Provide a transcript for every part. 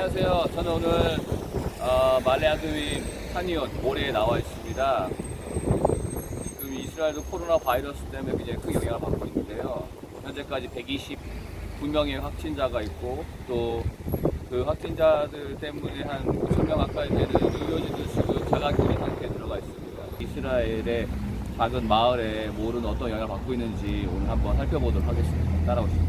안녕하세요. 저는 오늘 어, 말레아드윈 카니온 모래에 나와 있습니다. 지금 이스라엘도 코로나 바이러스 때문에 굉장히 큰 영향을 받고 있는데요. 현재까지 129명의 확진자가 있고 또 그 확진자들 때문에 한 5천 명 가까이 되는 의료진들 지금 자가격리 상태에 들어가 있습니다. 이스라엘의 작은 마을에 모르는 어떤 영향을 받고 있는지 오늘 한번 살펴보도록 하겠습니다. 따라오시죠.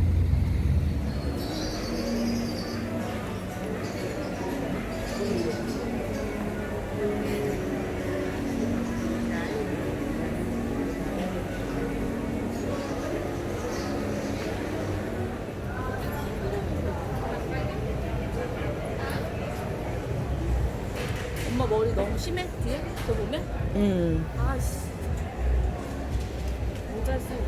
엄마 머리 너무 심해? 뒤에? 저 보면? 음. 아씨. 모자 쓰고.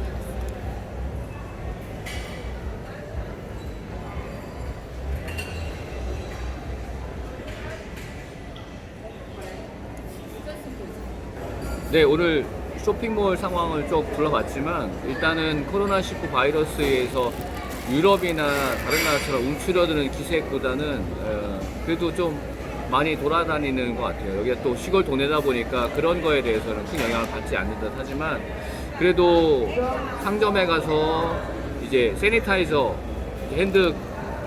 네, 오늘 쇼핑몰 상황을 쭉 둘러봤지만 일단은 코로나19 바이러스에서 유럽이나 다른 나라처럼 움츠러드는 기색보다는 어, 그래도 좀 많이 돌아다니는 것 같아요. 여기가 또 시골 동네다 보니까 그런 거에 대해서는 큰 영향을 받지 않는 듯 하지만 그래도 상점에 가서 이제 세니타이저 핸드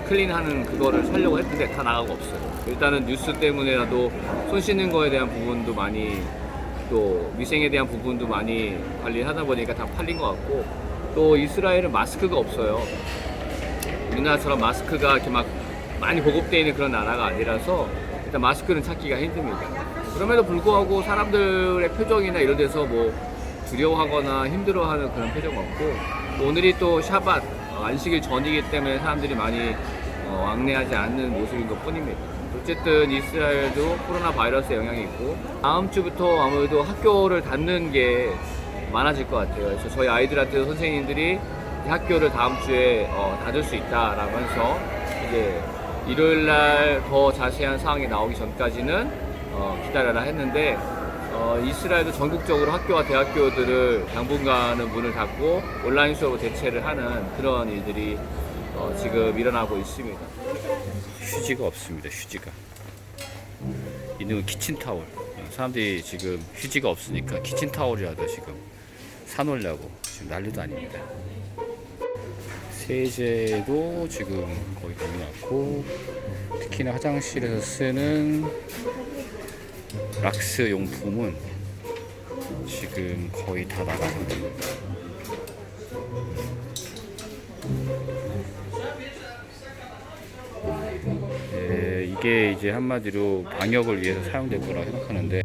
클린하는 그거를 사려고 했는데 다 나가고 없어요. 일단은 뉴스 때문에라도 손 씻는 거에 대한 부분도 많이 또 위생에 대한 부분도 많이 관리하다 보니까 다 팔린 것 같고 또 이스라엘은 마스크가 없어요. 우리나라처럼 마스크가 이렇게 막 많이 보급되어 있는 그런 나라가 아니라서 일단 마스크는 찾기가 힘듭니다. 그럼에도 불구하고 사람들의 표정이나 이런 데서 뭐 두려워하거나 힘들어하는 그런 표정 없고 또 오늘이 또 샤밧 어, 안식일 전이기 때문에 사람들이 많이 어, 왕래하지 않는 모습인 것 뿐입니다. 어쨌든 이스라엘도 코로나 바이러스의 영향이 있고 다음 주부터 아무래도 학교를 닫는 게 많아질 것 같아요. 그래서 저희 아이들한테 선생님들이 학교를 다음 주에 어, 닫을 수 있다라면서 이제 일요일 날 더 자세한 사항이 나오기 전까지는 어, 기다려라 했는데 어, 이스라엘도 전국적으로 학교와 대학교들을 당분간은 문을 닫고 온라인 수업으로 대체를 하는 그런 일들이 어, 지금 일어나고 있습니다. 휴지가 없습니다. 휴지가. 이놈은 키친 타올. 사람들이 지금 휴지가 없으니까 키친 타올이라도 지금 사놓으려고 지금 난리도 아닙니다. 세제도 지금 거의 거의 났고 특히나 화장실에서 쓰는 락스 용품은 지금 거의 다 나가거든요. 예, 이게 이제 한마디로 방역을 위해서 사용될 거라 생각하는데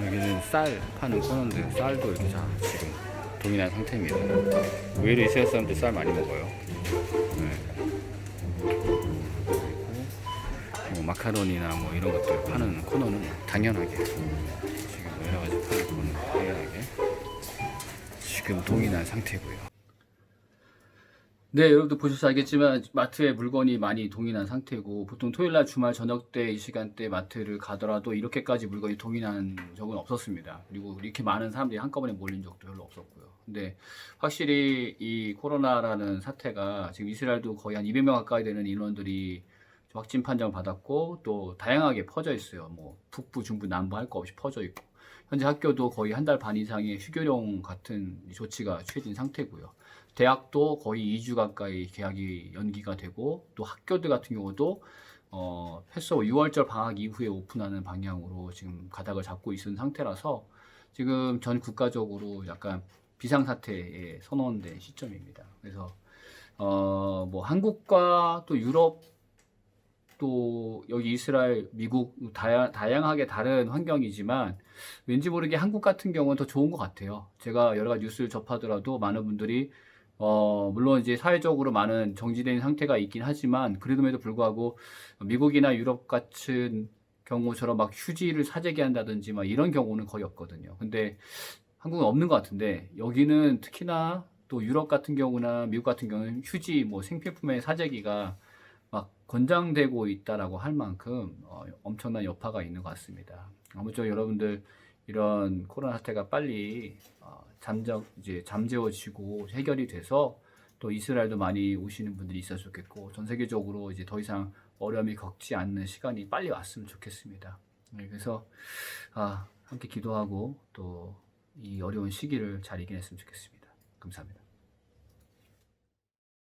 여기는 쌀 파는 코너인데 쌀도 이렇게 다 지금 동일한 상태입니다. 의외로 이스라엘 사람들 쌀 많이 먹어요. 네. 뭐 마카로니나 뭐 이런 것들 파는 코너는 당연하게 지금 여러 가지 파는 코너는 당연하게 지금 동일한 상태고요. 네, 여러분들 보셔서 알겠지만 마트에 물건이 많이 동일한 상태고 보통 토요일 날 주말 저녁 때 이 시간대 마트를 가더라도 이렇게까지 물건이 동일한 적은 없었습니다. 그리고 이렇게 많은 사람들이 한꺼번에 몰린 적도 별로 없었고요. 근데 확실히 이 코로나라는 사태가 지금 이스라엘도 거의 한 200명 가까이 되는 인원들이 확진 판정을 받았고 또 다양하게 퍼져 있어요. 뭐 북부, 중부, 남부 할 거 없이 퍼져 있고 현재 학교도 거의 한 달 반 이상의 휴교령 같은 조치가 취해진 상태고요. 대학도 거의 2주 가까이 개학이 연기가 되고 또 학교들 같은 경우도 어, 패스오 6월절 방학 이후에 오픈하는 방향으로 지금 가닥을 잡고 있는 상태라서 지금 전 국가적으로 약간 비상사태에 선언된 시점입니다. 그래서 어, 뭐 한국과 또 유럽 또 여기 이스라엘, 미국 다양, 다양하게 다른 환경이지만 왠지 모르게 한국 같은 경우는 더 좋은 것 같아요. 제가 여러 가지 뉴스를 접하더라도 많은 분들이 어, 물론 이제 사회적으로 많은 정지된 상태가 있긴 하지만 그래도에도 불구하고 미국이나 유럽 같은 경우처럼 막 휴지를 사재기 한다든지 막 이런 경우는 거의 없거든요. 근데 한국은 없는 것 같은데 여기는 특히나 또 유럽 같은 경우나 미국 같은 경우는 휴지 뭐 생필품의 사재기가 막 권장되고 있다라고 할 만큼 어, 엄청난 여파가 있는 것 같습니다. 아무쪼록 여러분들 이런 코로나 사태가 빨리 어, 잠적 이제 잠재워지고 해결이 돼서 또 이스라엘도 많이 오시는 분들이 있었으면 좋겠고 전 세계적으로 이제 더 이상 어려움이 겪지 않는 시간이 빨리 왔으면 좋겠습니다. 네, 그래서 아, 함께 기도하고 또 이 어려운 시기를 잘 이겨냈으면 좋겠습니다. 감사합니다.